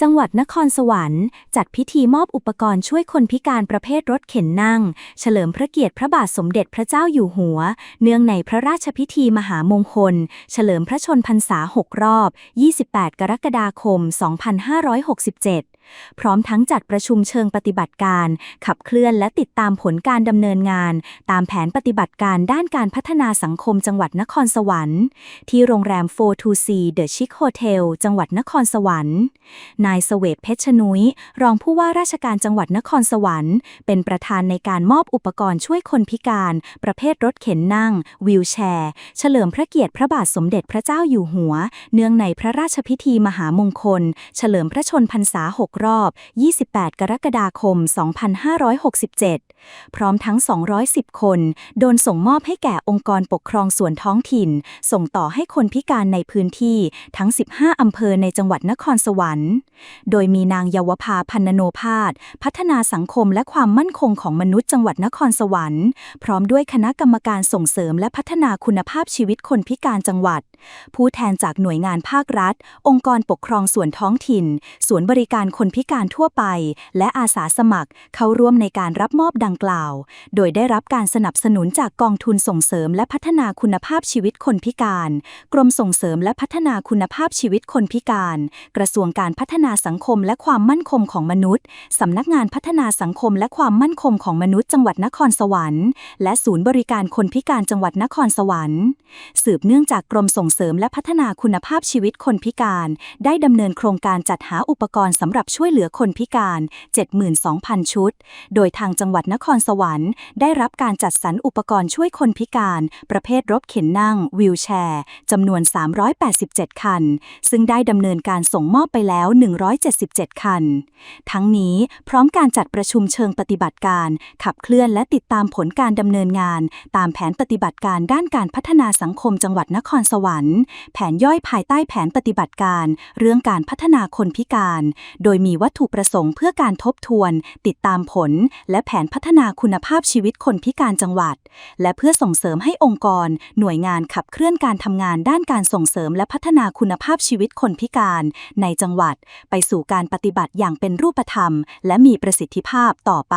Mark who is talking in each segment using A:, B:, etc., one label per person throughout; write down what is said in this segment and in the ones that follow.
A: จังหวัดนครสวรรค์ จัดพิธีมอบอุปกรณ์ช่วยคนพิการประเภทรถเข็นนั่ง เฉลิมพระเกียรติพระบาทสมเด็จพระเจ้าอยู่หัว เนื่องในพระราชพิธีมหามงคล เฉลิมพระชนพรรษา 6 รอบ 28 กรกฎาคม 2567 พร้อมทั้งจัดประชุมเชิงปฏิบัติการ ขับเคลื่อนและติดตามผลการดำเนินงาน ตามแผนปฏิบัติการด้านการพัฒนาสังคมจังหวัดนครสวรรค์ ที่โรงแรม4 c The Chic Hotel จังหวัดนครสวรรค์ นายเสวตเพชรนุย รองผู้ว่าราชการจังหวัดนครสวรรค์ เป็นประธานในการมอบอุปกรณ์ช่วยคนพิการ ประเภทรถเข็นนั่งวีลแชร์ เฉลิมพระเกียรติพระบาทสมเด็จพระเจ้าอยู่หัว เนื่องในพระราชพิธีมหามงคล เฉลิมพระชนพรรษา 6รอบ 28 กรกฎาคม 2567 พร้อมทั้ง 210 คน โดนส่งมอบให้แก่องค์กรปกครองส่วนท้องถิ่น ส่งต่อให้คนพิการในพื้นที่ทั้ง 15 อำเภอในจังหวัดนครสวรรค์ โดยมีนางเยาวภาพันนโนภาสพัฒนาสังคมและความมั่นคงของมนุษย์จังหวัดนครสวรรค์ พร้อมด้วยคณะกรรมการส่งเสริมและพัฒนาคุณภาพชีวิตคนพิการจังหวัด ผู้แทนจากหน่วยงานภาครัฐ องค์กรปกครองส่วนท้องถิ่น ศูนย์บริการคคนพิการทั่วไป และอาสาสมัครเข้าร่วมในการรับมอบดังกล่าว โดยได้รับการสนับสนุนจากกองทุนส่งเสริมและพัฒนาคุณภาพชีวิตคนพิการ กรมส่งเสริมและพัฒนาคุณภาพชีวิตคนพิการ กระทรวงการพัฒนาสังคมและความมั่นคงของมนุษย์ สำนักงานพัฒนาสังคมและความมั่นคงของมนุษย์จังหวัดนครสวรรค์ และศูนย์บริการคนพิการจังหวัดนครสวรรค์ สืบเนื่องจากกรมส่งเสริมและพัฒนาคุณภาพชีวิตคนพิการ ได้ดำเนินโครงการจัดหาอุปกรณ์สำหรับช่วยเหลือคนพิการ 72,000 ชุด โดยทางจังหวัดนครสวรรค์ ได้รับการจัดสรรอุปกรณ์ช่วยคนพิการ ประเภทรถเข็นนั่งวีลแชร์จำนวน 387 คัน ซึ่งได้ดำเนินการส่งมอบไปแล้ว 177 คัน ทั้งนี้พร้อมการจัดประชุมเชิงปฏิบัติการ ขับเคลื่อนและติดตามผลการดำเนินงาน ตามแผนปฏิบัติการด้านการพัฒนาสังคมจังหวัดนครสวรรค์ แผนย่อยภายใต้แผนปฏิบัติการ เรื่องการพัฒนาคนพิการ โดยมีวัตถุประสงค์เพื่อการทบทวน ติดตามผล และแผนพัฒนาคุณภาพชีวิตคนพิการจังหวัด และเพื่อส่งเสริมให้องค์กร หน่วยงานขับเคลื่อนการทำงานด้านการส่งเสริมและพัฒนาคุณภาพชีวิตคนพิการ ในจังหวัด ไปสู่การปฏิบัติอย่างเป็นรูปธรรม และมีประสิทธิภาพต่อไป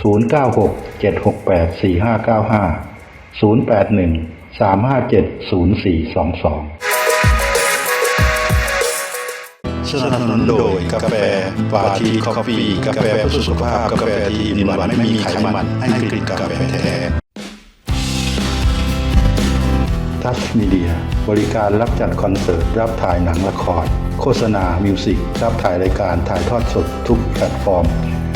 B: 096 768 4595 081 357 0422
C: สนับสนุนโดยกาแฟปาทีคอฟฟี่กาแฟเพื่อสุขภาพ กาแฟที่มีหวานไม่มีไขมันให้กลิ่นกาแฟแท้
B: ทัชมีเดียบริการรับจัดคอนเสิร์ต รับถ่ายหนังละคร โฆษณา มิวสิก รับถ่ายรายการถ่ายทอดสดทุกแพลตฟอร์ม